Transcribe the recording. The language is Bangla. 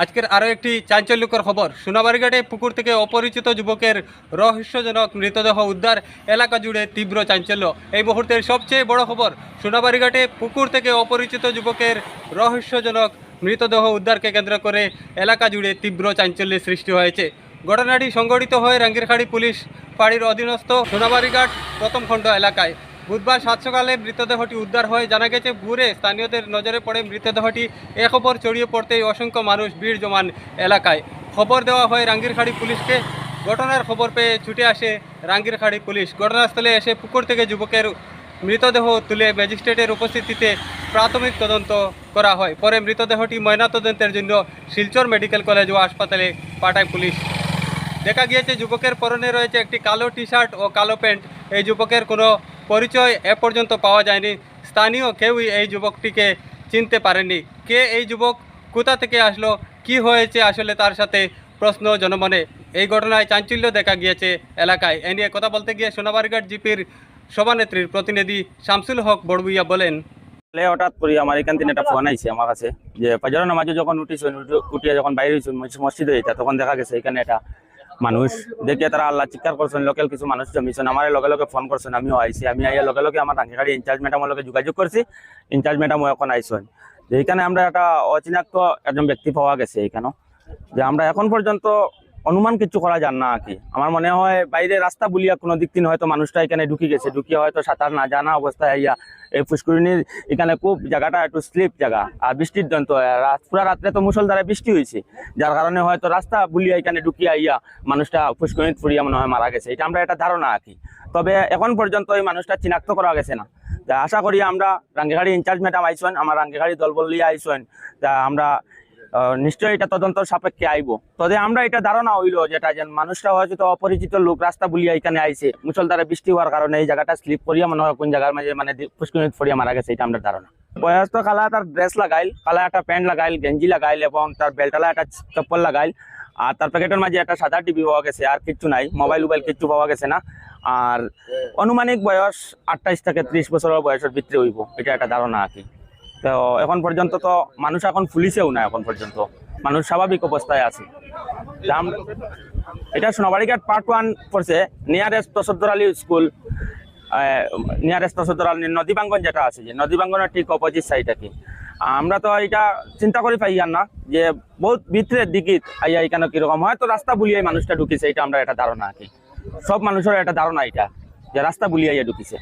আজকের আরও একটি চাঞ্চল্যকর খবর। সোনাবাড়িঘাটে পুকুর থেকে অপরিচিত যুবকের রহস্যজনক মৃতদেহ উদ্ধার এলাকা জুড়ে তীব্র চাঞ্চল্য। এই মুহূর্তের সবচেয়ে বড় খবর, সোনাবাড়িঘাটে পুকুর থেকে অপরিচিত যুবকের রহস্যজনক মৃতদেহ উদ্ধারকে কেন্দ্র করে এলাকা জুড়ে তীব্র চাঞ্চল্যের সৃষ্টি হয়েছে। ঘটনাটি সংঘটিত হয়ে রাঙ্গিরখাড়ি পুলিশ ফাঁড়ির অধীনস্থ সোনাবাড়িঘাট প্রথম খণ্ড এলাকায়। বুধবার সাত সকালে মৃতদেহটি উদ্ধার হয়। জানা গেছে, ভোরে স্থানীয়দের নজরে পড়ে মৃতদেহটি এ খবর ছড়িয়ে পড়তেই অসংখ্য মানুষ ভিড় জমান এলাকায়। খবর দেওয়া হয়, রাঙ্গিরখাড়ি পুলিশকে। ঘটনার খবর পেয়ে ছুটে আসে রাঙ্গিরখাড়ি পুলিশ। ঘটনাস্থলে এসে পুকুর থেকে যুবকের মৃতদেহ তুলে ম্যাজিস্ট্রেটের উপস্থিতিতে প্রাথমিক তদন্ত করা হয়। পরে মৃতদেহটি ময়নাতদন্তের জন্য শিলচর মেডিকেল কলেজ ও হাসপাতালে পাঠায় পুলিশ। দেখা গিয়েছে, যুবকের পরনে রয়েছে একটি কালো টি শার্ট ও কালো প্যান্ট। এই যুবকের কোনো পরিচয় এ পর্যন্ত পাওয়া যায়নি। স্থানীয় কেউই এই যুবকটিকে চিনতে পারেনি কে এই যুবক? কোথা থেকে আসলো? কি হয়েছে? আসলে তার সাথে প্রশ্ন জনমনে। এই ঘটনায় চাঞ্চল্য দেখা গিয়েছে এলাকায়। এ নিয়ে কথা বলতে গিয়ে সোনাবাড়িঘাট জিপির সভানেত্রীর প্রতিনিধি শামসুল হক বড়বুইয়া বলেন হঠাৎ করে আমার এখান থেকে একটা ফোন আইছে আমার কাছে, যে পাজারো নামাজে যখন উঠিস উঠিয়ে যখন বাইরে মসজিদে তখন দেখা গেছে এখানে একটা মানুষ। দেখে তারা আল্লাহ চিৎকার করছেন, লোকাল কিছু মানুষ জমিছেন, আমার লগে লগে ফোন করছেন, আমিও আইসি আমি আইয়া লগে লগে আমার রাঙ্গিগাড়ি ইনচার্জ ম্যাডামের লগে যোগাযোগ করছি ইনচার্জ ম্যাডামও এখন আইসেন যে এখানে আমরা একটা অচিনাক্ত একজন ব্যক্তি পাওয়া গেছে এখানে যে আমরা এখন পর্যন্ত অনুমান কিছু করা যান না আর কি। আমার মনে হয় বাইরে রাস্তা বলিয়া কোনো দিক দিন হয়তো মানুষটা এখানে ঢুকে গেছে। ঢুকিয়ে হয়তো সাঁতার না জানা অবস্থায় আইয়া এই পুষ্করিণীর এখানে খুব জায়গাটা একটু স্লিপ জায়গা আর বৃষ্টির দন্ত পুরা রাত্রে তো মুসলধারে বৃষ্টি হয়েছে যার কারণে হয়তো রাস্তা বুলিয়া এখানে ঢুকিয়ে আইয়া মানুষটা পুষ্করিণী ফুরিয়া মনে হয় মারা গেছে। এটা আমরা একটা ধারণা আর কি। তবে এখন পর্যন্ত এই মানুষটা চিনাক্ত করা গেছে না। তা আশা করি আমরা রাঙ্গিহাড়ি ইনচার্জ ম্যাডাম আইসেন আমার রাঙ্গিহাড়ি দল বলিয়া আইসেন তা আমরা নিশ্চয়ই এটা তদন্ত সাপেক্ষে আইব। তবে আমরা এটা ধারণা হইল যেটা যে মানুষটা হয়তো অপরিচিত লোক রাস্তা বুলিয়া এখানে আইছে মুসলধারে বৃষ্টি হওয়ার কারণে এই জায়গাটা স্লিপ করিয়া মনে হয় কোন জায়গার মাঝে মানে পুষ্করিণী ফরিয়া মারা গেছে, এটা আমরা ধারণা। বয়স্ক কালা তার ড্রেস লাগাইল কালা একটা প্যান্ট লাগাইল, গেঞ্জি লাগাইল এবং তার বেল্টালা একটা চপ্পল লাগাইল, আর তার প্যাকেটের মাঝে একটা সাদা টিভি পাওয়া গেছে, আর কিচ্ছু নাই মোবাইল মোবাইল কিচ্ছু পাওয়া গেছে না। আর অনুমানিক বয়স আঠাইশ থেকে ত্রিশ বছরের বয়সের ভিতরে হইব, এটা একটা ধারণা আর কি। তো এখন পর্যন্ত তো মানুষ এখন ফুলিছেও না এখন পর্যন্ত। মানুষ স্বাভাবিক অবস্থায় আছে। এটা সোনাবাড়িঘাট পার্ট ওয়ান পড়ছে nearest Tasaddar Ali school nearest Tasaddar Ali নদী বাঙ্গন যেটা আছে, যে নদী বাঙ্গনের ঠিক অপোজিট সাইড আর কি। আমরা তো এটা চিন্তা করি পাই না, যে বহুত ভিতরের দিকে আইয়া এখানে কীরকম হয়তো রাস্তা বুলিয়ে মানুষটা ঢুকিছে, এটা আমরা একটা ধারণা আর কি। সব মানুষের একটা ধারণা এটা। যে রাস্তা বুলিয়ে ঢুকিছে।